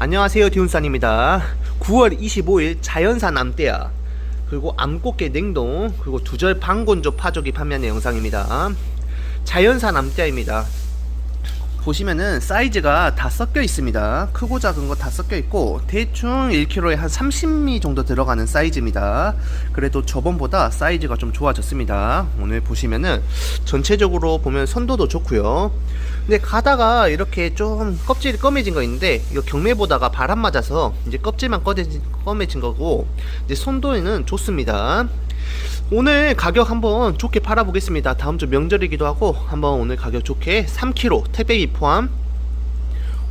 안녕하세요 디운산입니다. 9월 25일 자연산 암대야. 그리고 암꽃게 냉동 그리고 두절 방건조 파조기 판매하는 영상입니다. 자연산 암대야입니다. 보시면은 사이즈가 다 섞여 있습니다. 크고 작은 거 다 섞여 있고 대충 1kg에 한 30미 정도 들어가는 사이즈입니다. 그래도 저번보다 사이즈가 좀 좋아졌습니다. 오늘 보시면은 전체적으로 보면 선도도 좋고요 근데 가다가 이렇게 좀 껍질이 검해진 거 있는데 이거 경매 보다가 바람 맞아서 이제 껍질만 꺼내진, 검해진 거고 이제 선도에는 좋습니다 오늘 가격 한번 좋게 팔아보겠습니다. 다음 주 명절이기도 하고 한번 오늘 가격 좋게 3kg 택배비 포함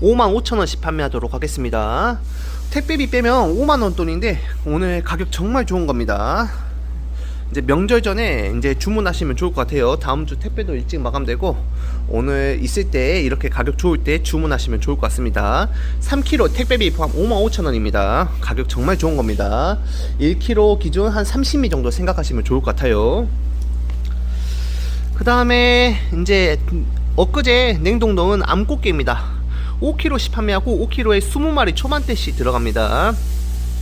55,000원씩 판매하도록 하겠습니다. 택배비 빼면 5만원 돈인데 오늘 가격 정말 좋은 겁니다. 이제 명절 전에 이제 주문하시면 좋을 것 같아요. 다음 주 택배도 일찍 마감되고 오늘 있을 때 이렇게 가격 좋을 때 주문하시면 좋을 것 같습니다. 3kg 택배비 포함 55,000원입니다. 가격 정말 좋은 겁니다. 1kg 기준 한 30미 정도 생각하시면 좋을 것 같아요. 그 다음에 이제 엊그제 냉동 넣은 암꽃게입니다. 5kg씩 판매하고 5kg에 20마리 초반대씩 들어갑니다.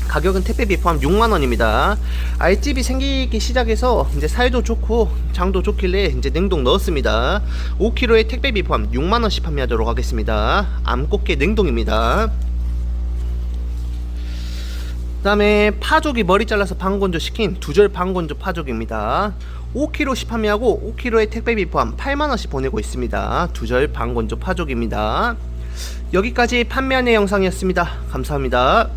가격은 택배비 포함 6만원입니다. 알집이 생기기 시작해서 이제 살도 좋고 장도 좋길래 이제 냉동 넣었습니다. 5kg에 택배비 포함 6만원씩 판매하도록 하겠습니다. 암꽃게 냉동입니다. 그 다음에 파조기 머리 잘라서 방건조 시킨 두절 방건조 파조기입니다. 5kg씩 판매하고 5kg에 택배비 포함 8만원씩 보내고 있습니다. 두절 방건조 파조기입니다. 여기까지 판매하는 영상이었습니다. 감사합니다.